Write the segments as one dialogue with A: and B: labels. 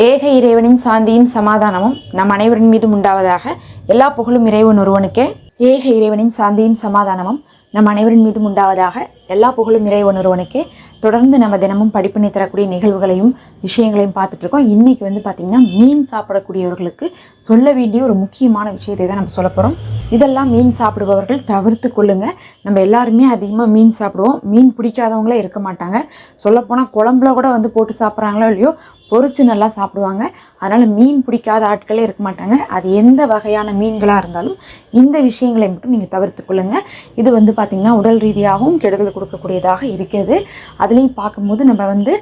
A: ஏக இறைவனின் சாந்தியும் சமாதானமும் நம் அனைவரின் மீதும் உண்டாவதாக எல்லா புகழும் இறைவன் ஒருவனுக்கே. ஏக இறைவனின் சாந்தியும் சமாதானமும் நம் அனைவரின் மீதும் உண்டாவதாக எல்லா புகழும் இறைவன் ஒருவனுக்கே. தொடர்ந்து நம்ம தினமும் படிப்பினை தரக்கூடிய நிகழ்வுகளையும் விஷயங்களையும் பார்த்துட்ருக்கோம் இன்றைக்கி வந்து பார்த்திங்கன்னா மீன் சாப்பிடக்கூடியவர்களுக்கு சொல்ல வேண்டிய ஒரு முக்கியமான விஷயத்தை தான் நம்ம சொல்ல போகிறோம் இதெல்லாம் மீன் சாப்பிடுபவர்கள் தவிர்த்து கொள்ளுங்க. நம்ம எல்லாருமே அதிகமாக மீன் சாப்பிடுவோம். மீன் பிடிக்காதவங்களே இருக்க மாட்டாங்க. சொல்லப்போனால் குழம்புல கூட வந்து போட்டு சாப்பிட்றாங்களோ இல்லையோ பொரிச்சு நல்லா சாப்பிடுவாங்க. அதனால் மீன் பிடிக்காத ஆட்களே இருக்க மாட்டாங்க. அது எந்த வகையான மீன்களாக இருந்தாலும் இந்த விஷயங்களை மட்டும் நீங்கள் தவிர்த்து கொள்ளுங்கள் இது வந்து பார்த்திங்கன்னா உடல் ரீதியாகவும் கெடுதல் கொடுக்கக்கூடியதாக இருக்கிறது. அதுலேயும் பார்க்கும்போது நம்ம வந்து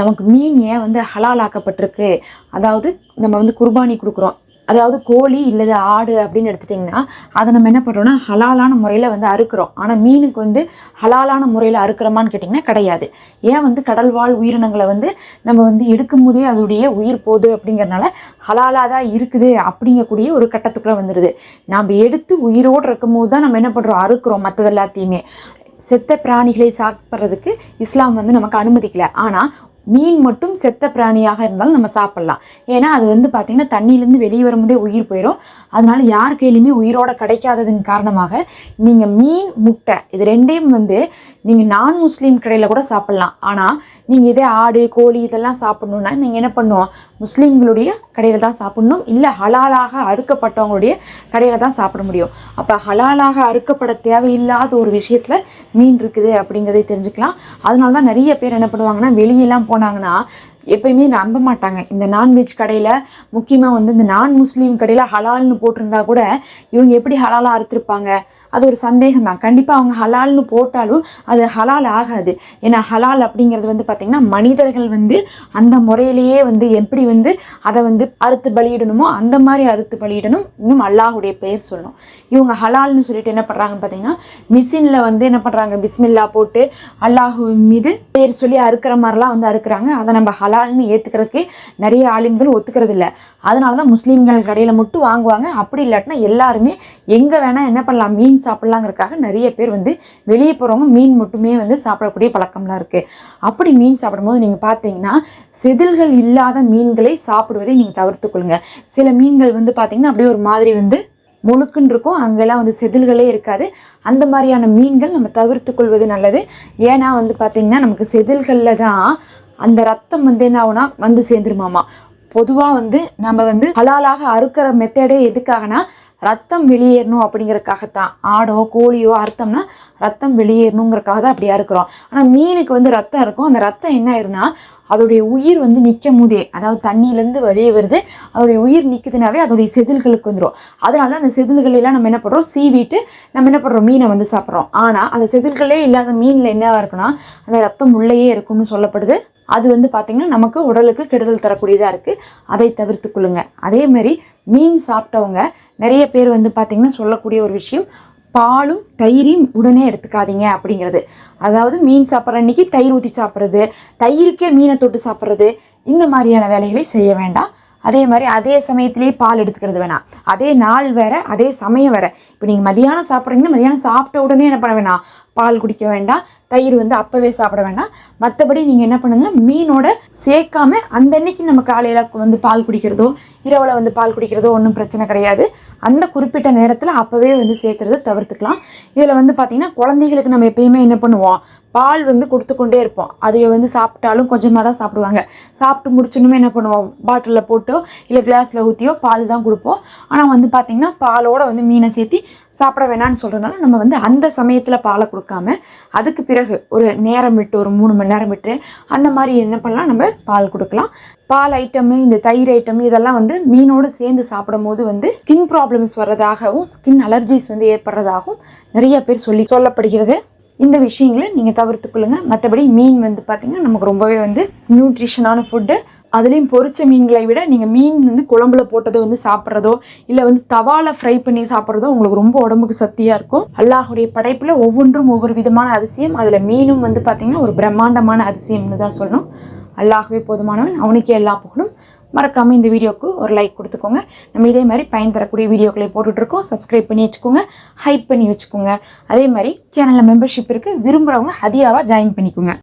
A: நமக்கு மீன் ஏன் வந்து ஹலால் ஆக்கப்பட்டிருக்கு? அதாவது நம்ம வந்து குர்பானி கொடுக்குறோம். அதாவது கோழி இல்லது ஆடு அப்படின்னு எடுத்துட்டிங்கன்னா அதை நம்ம என்ன பண்ணுறோம்னா ஹலாலான முறையில் வந்து அறுக்கிறோம். ஆனால் மீனுக்கு வந்து ஹலாலான முறையில் அறுக்கிறோமான்னு கேட்டிங்கன்னா கிடையாது. ஏன் வந்து கடல்வாழ் உயிரினங்களை வந்து நம்ம வந்து எடுக்கும் போதே அதோடைய உயிர் போகுது அப்படிங்கிறனால ஹலாலாக தான் இருக்குது அப்படிங்கக்கூடிய ஒரு கட்டத்துக்குள்ளே வந்துடுது நம்ம எடுத்து உயிரோடு இருக்கும் போது தான் நம்ம என்ன பண்ணுறோம் அறுக்கிறோம் மற்றது எல்லாத்தையுமே செத்த பிராணிகளை சாப்பிட்றதுக்கு இஸ்லாம் வந்து நமக்கு அனுமதிக்கலை. ஆனால் மீன் மட்டும் செத்த பிராணியாக இருந்தாலும் நம்ம சாப்பிட்லாம். ஏன்னா அது வந்து பார்த்திங்கன்னா தண்ணியிலேருந்து வெளியே வரும்போதே உயிர் போயிடும் அதனால் யார் கையிலையுமே உயிரோட கிடைக்காததன் காரணமாக நீங்கள் மீன் முட்டை இது ரெண்டையும் வந்து நீங்கள் நான் முஸ்லீம் கடையில் கூட சாப்பிட்லாம். ஆனால் நீங்கள் இதே ஆடு கோழி இதெல்லாம் சாப்பிட்ணுன்னா நீங்கள் என்ன பண்ணுவோம்? முஸ்லீம்களுடைய கடையில் தான் சாப்பிட்ணும். இல்லை ஹலாலாக அறுக்கப்பட்டவங்களுடைய கடையில் தான் சாப்பிட முடியும். அப்போ ஹலாலாக அறுக்கப்பட தேவையில்லாத ஒரு விஷயத்தில் மீன் இருக்குது அப்படிங்கிறதை தெரிஞ்சுக்கலாம். அதனால தான் நிறைய பேர் என்ன பண்ணுவாங்கன்னா வெளியெல்லாம் போனாங்கன்னா எப்பயுமே நம்ப மாட்டாங்க. இந்த நான்வெஜ் கடையில் முக்கியமாக வந்து இந்த நான் முஸ்லீம் கடையில் ஹலால்னு போட்டிருந்தா கூட இவங்க எப்படி ஹலாலாக அறுத்துருப்பாங்க? அது ஒரு சந்தேகம் தான் கண்டிப்பாக அவங்க ஹலால்னு போட்டாலும் அது ஹலால் ஆகாது. ஏன்னா ஹலால் அப்படிங்கிறது வந்து பார்த்திங்கன்னா மனிதர்கள் வந்து அந்த முறையிலேயே வந்து எப்படி வந்து அதை வந்து அறுத்து பலியிடணுமோ அந்த மாதிரி அறுத்து பலியிடணும். இன்னும் அல்லாஹுடைய பெயர் சொல்லணும். இவங்க ஹலால்னு சொல்லிட்டு என்ன பண்ணுறாங்கன்னு பார்த்தீங்கன்னா மிஷினில் வந்து என்ன பண்ணுறாங்க பிஸ்மில்லா போட்டு அல்லாஹு மீது பேர் சொல்லி அறுக்கிற மாதிரிலாம் வந்து அறுக்குறாங்க. அதை நம்ம ஹலால்னு ஏற்றுக்கிறதுக்கு நிறைய ஆலிம்கள் ஒத்துக்கிறது இல்லை அதனால தான் முஸ்லீம்கள் கடையில் மட்டும் வாங்குவாங்க. அப்படி இல்லாட்டினா எல்லாருமே எங்கே வேணால் என்ன பண்ணலாம் மீன்ஸ் மீன் சாப்பிட்லாங்கிறதுக்காக நிறைய பேர் வந்து வெளியே போகிறவங்க மீன் மட்டுமே வந்து சாப்பிடக்கூடிய பழக்கம்லாம் இருக்குது அப்படி மீன் சாப்பிடும்போது நீங்கள் பார்த்தீங்கன்னா செதில்கள் இல்லாத மீன்களை சாப்பிடுவதை நீங்கள் தவிர்த்துக்கொள்ளுங்க சில மீன்கள் வந்து பார்த்தீங்கன்னா அப்படியே ஒரு மாதிரி வந்து முழுக்குன்னு இருக்கும். அங்கெல்லாம் வந்து செதில்களே இருக்காது. அந்த மாதிரியான மீன்கள் நம்ம தவிர்த்து கொள்வது நல்லது. ஏன்னா வந்து பார்த்திங்கன்னா நமக்கு செதில்களில் தான் அந்த ரத்தம் வந்து என்ன ஆகுனா வந்து சேர்ந்துருமாமா. பொதுவாக வந்து நம்ம வந்து ஹலாலாக அறுக்கிற மெத்தடே எதுக்காகனா ரத்தம் வெளியேறணும் அப்படிங்கிறதுக்காகத்தான். ஆடோ கோழியோ அர்த்தம்னா ரத்தம் வெளியேறணுங்கிறக்காக தான் அப்படியா இருக்கிறோம். ஆனால் மீனுக்கு வந்து ரத்தம் இருக்கும். அந்த ரத்தம் என்ன ஆயிரும்னா அதோடைய உயிர் வந்து நிற்கும் போதே அதாவது தண்ணியிலேருந்து வெளியே வருது. அதோடைய உயிர் நிற்குதுனாவே அதோடைய செதில்களுக்கு வந்துடும் அதனால அந்த செதில்களெல்லாம் நம்ம என்ன பண்ணுறோம் சீவிட்டு நம்ம என்ன பண்ணுறோம் மீனை வந்து சாப்பிட்றோம். ஆனால் அந்த செதில்களே இல்லாத மீனில் என்னவாக இருக்குன்னா அந்த ரத்தம் உள்ளேயே இருக்கும்னு சொல்லப்படுது. அது வந்து பார்த்திங்கன்னா நமக்கு உடலுக்கு கெடுதல் தரக்கூடியதாக இருக்குது அதை தவிர்த்து கொள்ளுங்க. அதே மாதிரி மீன் சாப்பிட்டவங்க நிறைய பேர் வந்து பார்த்திங்கன்னா சொல்லக்கூடிய ஒரு விஷயம் பாலும் தயிரையும் உடனே எடுத்துக்காதீங்க அப்படிங்கிறது. அதாவது மீன் சாப்பிட்ற அன்னைக்கு தயிர் ஊற்றி சாப்பிட்றது தயிருக்கே மீனை தொட்டு சாப்பிட்றது இந்த மாதிரியான வேலைகளை செய்ய வேண்டாம். அதே மாதிரி அதே சமயத்திலேயே பால் எடுத்துக்கிறது வேணாம். அதே நாள் வேற அதே சமயம் வேற. இப்போ நீங்கள் மதியானம் சாப்பிட்றீங்கன்னா மதியானம் சாப்பிட்ட உடனே என்ன பண்ண வேணாம்? பால் குடிக்க வேண்டாம் தயிர் வந்து அப்போவே சாப்பிட வேண்டாம். மற்றபடி நீங்கள் என்ன பண்ணுங்கள் மீனோட சேர்க்காம அந்த அன்னைக்கு நம்ம காலையில் வந்து பால் குடிக்கிறதோ இரவில் வந்து பால் குடிக்கிறதோ ஒன்றும் பிரச்சனை கிடையாது. அந்த குறிப்பிட்ட நேரத்தில் அப்போவே வந்து சேர்க்குறத தவிர்த்துக்கலாம். இதில் வந்து பார்த்திங்கன்னா குழந்தைகளுக்கு நம்ம எப்பயுமே என்ன பண்ணுவோம் பால் வந்து கொடுத்து கொண்டே இருப்போம். அதை வந்து சாப்பிட்டாலும் கொஞ்சமாக தான் சாப்பிடுவாங்க. சாப்பிட்டு முடிச்சோன்னுமே என்ன பண்ணுவோம் பாட்டிலில் போட்டோ இல்லை கிளாஸில் ஊற்றியோ பால் தான் கொடுப்போம். ஆனால் வந்து பார்த்திங்கன்னா பாலோட வந்து மீனை சேர்த்தி சாப்பிட வேணாம்னு சொல்கிறதுனால நம்ம வந்து அந்த சமயத்தில் பாலை கொடுக்காம அதுக்கு பிறகு ஒரு நேரம் விட்டு ஒரு மூணு மணி நேரம் விட்டு அந்த மாதிரி என்ன பண்ணலாம்? நம்ம பால் கொடுக்கலாம். பால் ஐட்டமு இந்த தயிர் ஐட்டம் இதெல்லாம் வந்து மீனோடு சேர்ந்து சாப்பிடும் போது வந்து ஸ்கின் ப்ராப்ளம்ஸ் வர்றதாகவும் ஸ்கின் அலர்ஜிஸ் வந்து ஏற்படுறதாகவும் நிறைய பேர் சொல்லி சொல்லப்படுகிறது. இந்த விஷயங்களை நீங்கள் தவிர்த்துக்கொள்ளுங்க மற்றபடி மீன் வந்து பார்த்திங்கன்னா நமக்கு ரொம்பவே வந்து நியூட்ரிஷனான ஃபுட்டு அதுலேயும் பொரிச்ச மீன்களை விட நீங்கள் மீன் வந்து குழம்புல போட்டதை வந்து சாப்பிட்றதோ இல்லை வந்து தவால ஃப்ரை பண்ணி சாப்பிட்றதோ உங்களுக்கு ரொம்ப உடம்புக்கு சக்தியாக இருக்கும். அல்லாஹுடைய படைப்பில் ஒவ்வொன்றும் ஒவ்வொரு விதமான அதிசயம். அதில் மீனும் வந்து பார்த்திங்கன்னா ஒரு பிரம்மாண்டமான அதிசயம்னு தான் சொல்லணும். அல்லாகவே போதுமானவன் அவனுக்கே எல்லா புகழும். மறக்காமல் இந்த வீடியோவுக்கு ஒரு லைக் கொடுத்துக்கோங்க. நம்ம இதே மாதிரி பயன் தரக்கூடிய வீடியோக்களை போட்டுட்ருக்கோம் சப்ஸ்கிரைப் பண்ணி வச்சுக்கோங்க. ஹைப் பண்ணி வச்சுக்கோங்க. அதே மாதிரி சேனலில் மெம்பர்ஷிப் இருக்குது விரும்புகிறவங்க ஹதியாவாக ஜாயின் பண்ணிக்கோங்க.